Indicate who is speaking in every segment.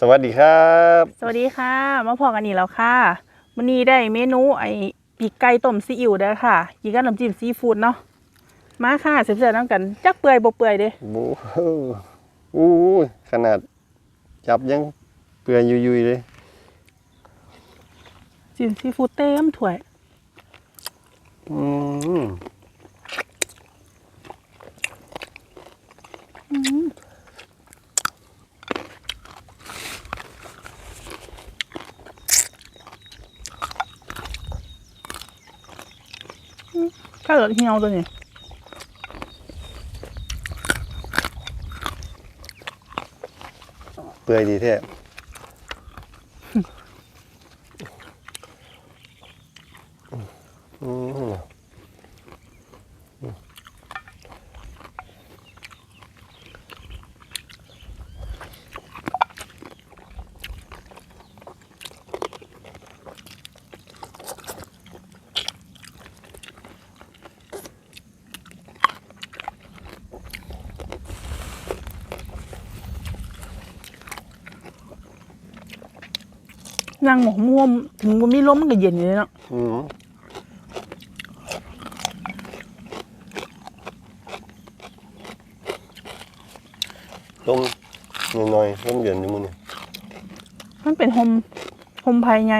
Speaker 1: สวัสดีครับ
Speaker 2: สวัสดีค่ะ มาพอกันอีกแล้วค่ะวันนี้ได้เมนูไอ้ปีกไก่ต้มซีอิ๊วเด้อค่ะกินกับน้ำจิ้มซีฟู้ดเนาะมาค่ะเสียบๆน้ำกันจักเปื่อยบ่เปื่อยเด้
Speaker 1: บูอู้ขนาดจับยังเปื่อยยุยๆเลย
Speaker 2: จิ้มซีฟู้ดเต็มถ้วย
Speaker 1: อืม
Speaker 2: แค่เหลือเหี่ยวตัวนี้
Speaker 1: เปื่อยดีแท้อืม
Speaker 2: นั่งหมกม่วมถึงบ่มีลมมันก็เย็นอยู่เลยเนาะ
Speaker 1: อืมลมหน่อยๆลมเย็นอยู่มื้อนี้
Speaker 2: มันเป็นโฮมโฮมภายใน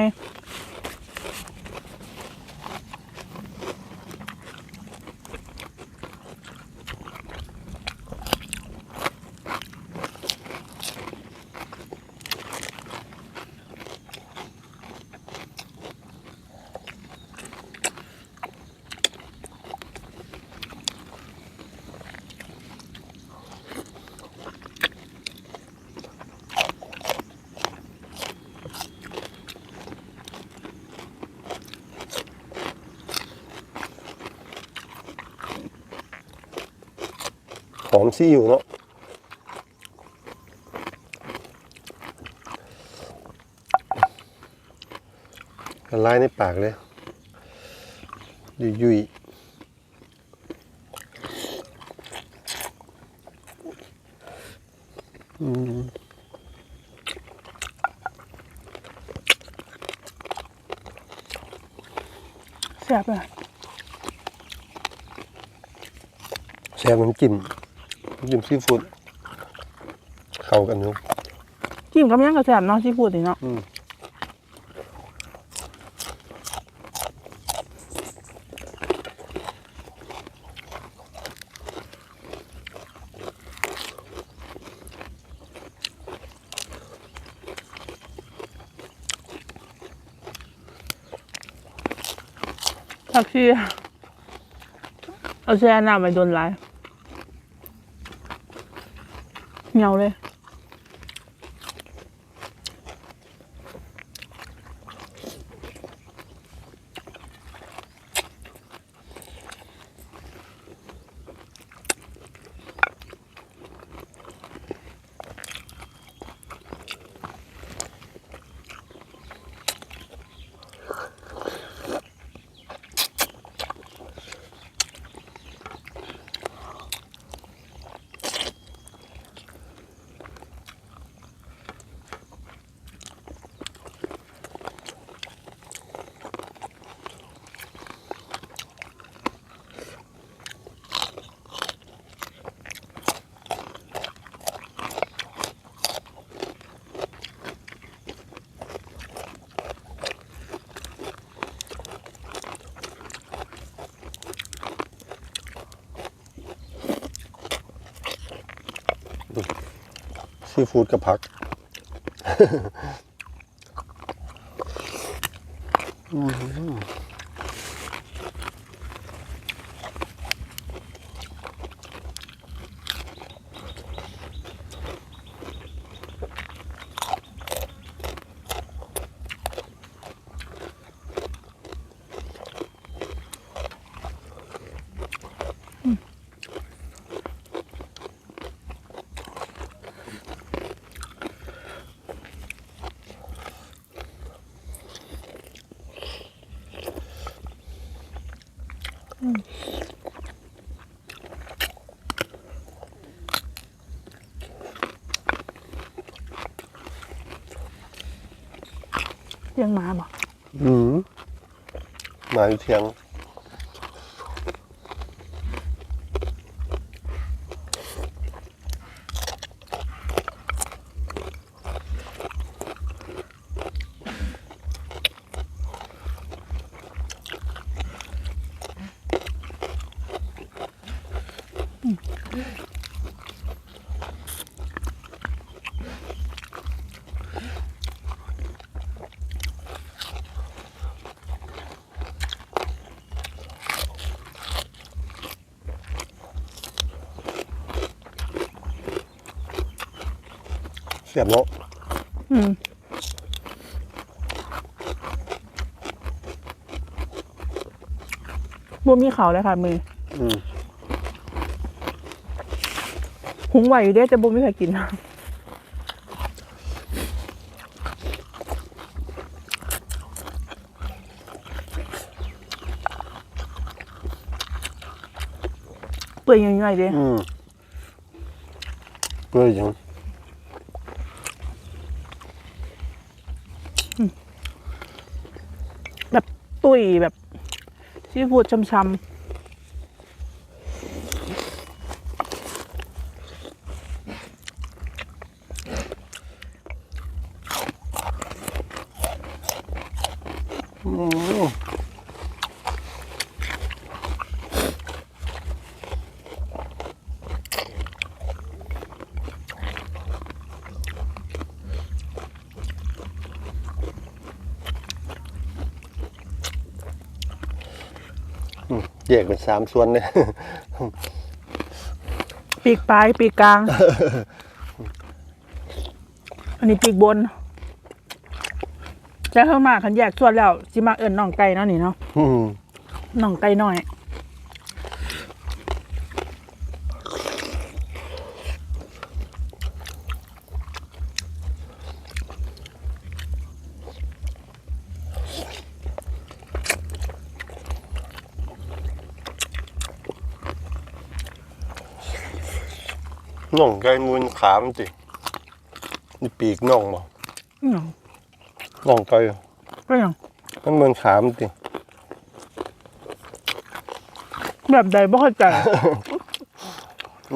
Speaker 1: อมซี่อยู่เนาะละลายในปากเลย ยุยยุยอืม
Speaker 2: แซ่บอะ
Speaker 1: แซ่บน้ำจิ้มน้ำ จิ้มซีฟู้ดเข้ากันอยู่
Speaker 2: จิ้มกับหยังก็แซ่บเนาะซีฟู้ดนี่เนาะ
Speaker 1: อืม
Speaker 2: ผักชีเอาแช่น้ำไปโดนหลาย เห
Speaker 1: ซีฟู้ดกับผักอืม
Speaker 2: เสียงมาบ่
Speaker 1: อืมมาอยู่เทียง สียบเนาะ
Speaker 2: อืมบ่มีเขาเลยค่ะมือ
Speaker 1: อืม
Speaker 2: หุงไหวอยู่เด้จะบ่มีใครกินเปื่อยยังไงเด้
Speaker 1: อืมเปื่อยจัง
Speaker 2: แบบตุ ยแบบซีฟูดช้ำ
Speaker 1: อืมอืม แยกเป็นสามส่วนเลย
Speaker 2: ๆปีกปลายปีกกลาง อันนี้ปีกบนแล้วเข้ามาขันแยกส่วนแล้วจิมาเอิญน่องไก่เนาะนี่เนาะ
Speaker 1: อืม
Speaker 2: น่องไก่น้อย
Speaker 1: น่องไก่มูลขามนจินี่ปีกน่องบ่
Speaker 2: อื้อ
Speaker 1: น่องไก่
Speaker 2: ก็ยัง
Speaker 1: มันเหมือนขามนจิ
Speaker 2: แบบใดบ่เข้าใจ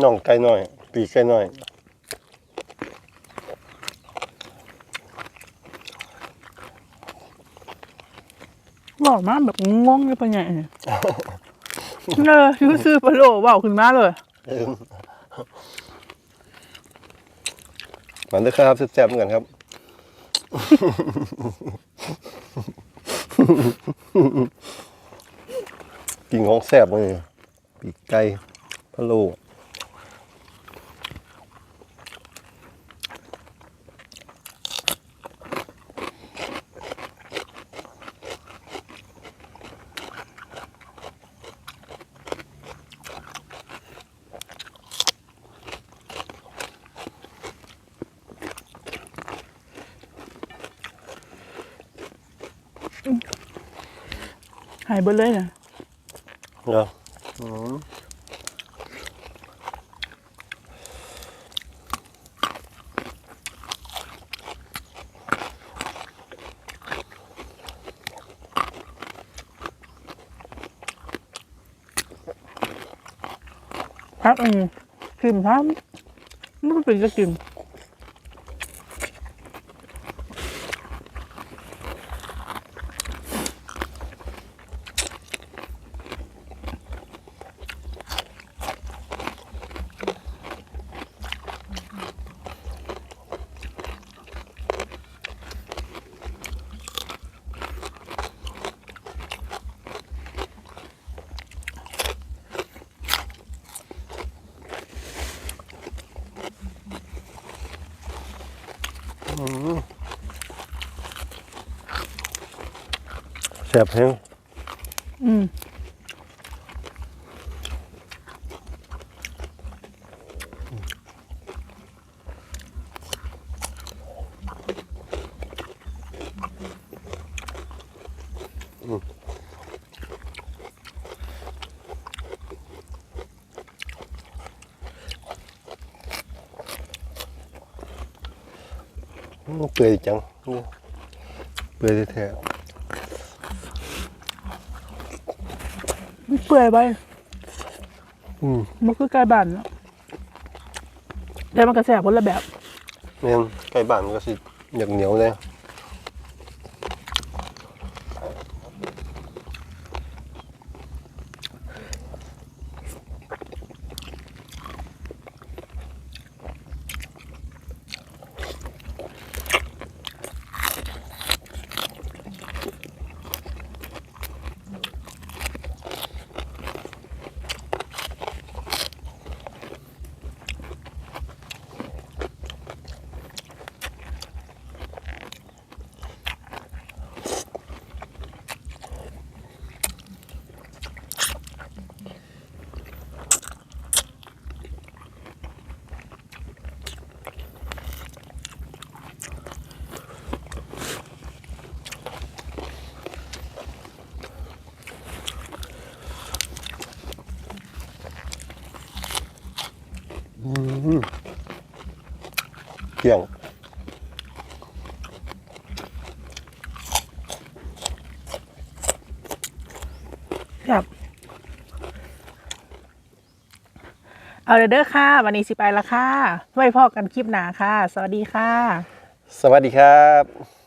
Speaker 1: น่องไก่น้อย ปีกไก่น้อย
Speaker 2: บอกมาแบบงงๆเลยปะเนี่ยเออชื่อซื้อปลาโลเบาขึ้นมาเลย
Speaker 1: เออ มันด้วยครับแซ่บๆเหมือนกันครับ กินของแซ่บเลยปีกไก่พะโล้
Speaker 2: หายเบิดเลยนะ
Speaker 1: เหรออืม
Speaker 2: พักอันนี้กินพักมันเป็นจะกิน
Speaker 1: แสบแห้ง
Speaker 2: อืม
Speaker 1: เปื่อยจังเปื่อยแท้
Speaker 2: มันเปื่อยไป
Speaker 1: ๆอืม
Speaker 2: มันคือไก่บ้านเนาะแต่มันกระแสคนละแบบ
Speaker 1: แม่นไก่บ้านมันก็สิอยากเหนียวเลย เกี่ยง
Speaker 2: ครับเอาเด้อเด้อค่ะ วันนี้สิไปละค่ะ ไว้พอกันคลิปหนาค่ะ สวัสดีค่ะ
Speaker 1: สวัสดีครับ